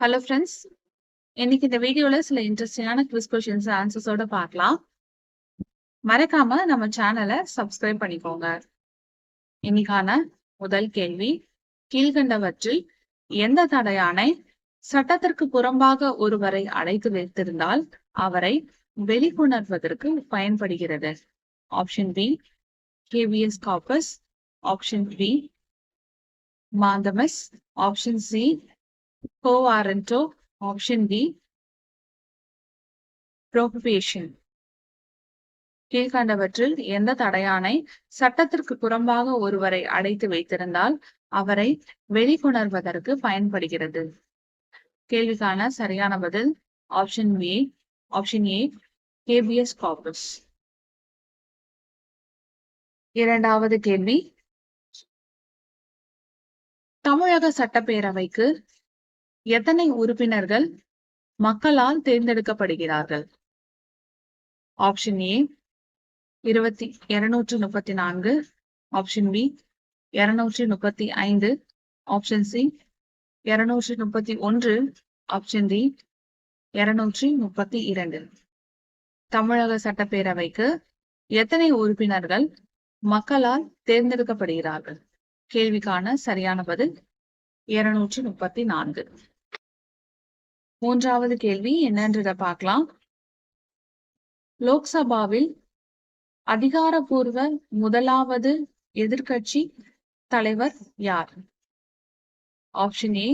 Hello friends இன்னைக்கு இந்த வீடியோல சில இன்ட்ரெஸ்டிங்கான குவிஸ் கொஷின்ஸ் ஆன்சர்ஸோட பார்க்கலாம். மறக்காம நம்ம சேனலை சப்ஸ்கிரைப் பண்ணிக்கோங்க. இன்னைக்கான முதல் கேள்வி கீழ்கண்டவற்றில் எந்த தடையானை சட்டத்திற்கு புறம்பாக ஒருவரை அடைத்து வைத்திருந்தால் அவரை வெளிக்கொணர்வதற்கு பயன்படுகிறது? Option B habeas corpus option B mandamus option C quo warranto option D probation கீழ்கண்டவற்றில் எந்த தடையானை சட்டத்திற்கு புறம்பாக ஒருவரை அடைத்து வைத்திருந்தால் அவரை வெளிக்கொணர்வதற்கு பயன்படுகிறது. கேள்விக்கான சரியான பதில் option B option A habeas corpus இரண்டாவது கேள்வி. தமிழக சட்டப்பேரவைக்கு எத்தனை உறுப்பினர்கள் மக்களால் தேர்ந்தெடுக்கப்படுகிறார்கள்? ஆப்ஷன் ஏ இருபத்தி இருநூற்று முப்பத்தி நான்கு. ஆப்ஷன் பி இருநூற்றி முப்பத்தி ஐந்து. ஆப்ஷன் சி இருநூற்றி முப்பத்தி ஒன்று. ஆப்ஷன் டி இருநூற்றி முப்பத்தி இரண்டு. தமிழக சட்டப்பேரவைக்கு எத்தனை உறுப்பினர்கள் மக்களால் தேர்ந்தெடுக்கப்படுகிறார்கள்? கேள்விக்கான சரியான பதில் இருநூற்றி முப்பத்தி நான்கு. மூன்றாவது கேள்வி என்னன்றத பார்க்கலாம். லோக்சபாவில் அதிகாரபூர்வ முதலாவது எதிர்கட்சி தலைவர் யார்? Option A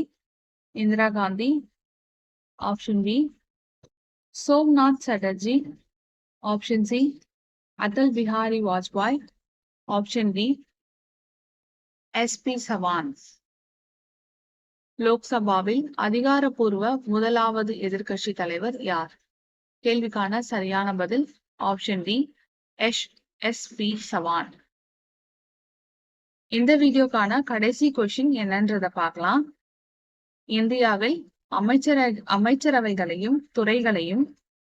Indira Gandhi. Option B Somnath Chatterjee. Option C Atal Bihari Vajpayee. Option D S B Chavan. லோக்சபாவில் அதிகாரப்பூர்வ முதலாவது எதிர்கட்சி தலைவர் யார்? கேள்விக்கான சரியான பதில் option D S S B Chavan. இந்த வீடியோக்கான கடைசி கொஷின் என்னன்றதை பார்க்கலாம். இந்தியாவில் அமைச்சர அமைச்சரவைகளையும் துறைகளையும்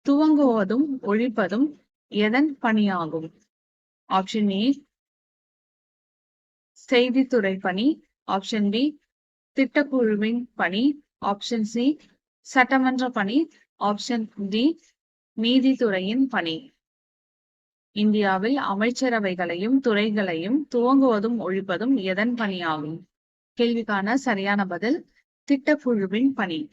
துவங்குவதும் ஒழிப்பதும் எதன் பணியாகும்? ஆப்ஷன் ஏ செய்தித்துறை பணி. ஆப்ஷன் பி திட்டக்குழுவின் பணி ஆப்ஷன் சி சட்டமன்ற பணி ஆப்ஷன் டி நீதித்துறையின் பணி. இந்தியாவில் அமைச்சரவைகளையும் துறைகளையும் துவங்குவதும் ஒழிப்பதும் எதன் பணியாகும்? கேள்விக்கான சரியான பதில் திட்டக்குழுவின் பணி.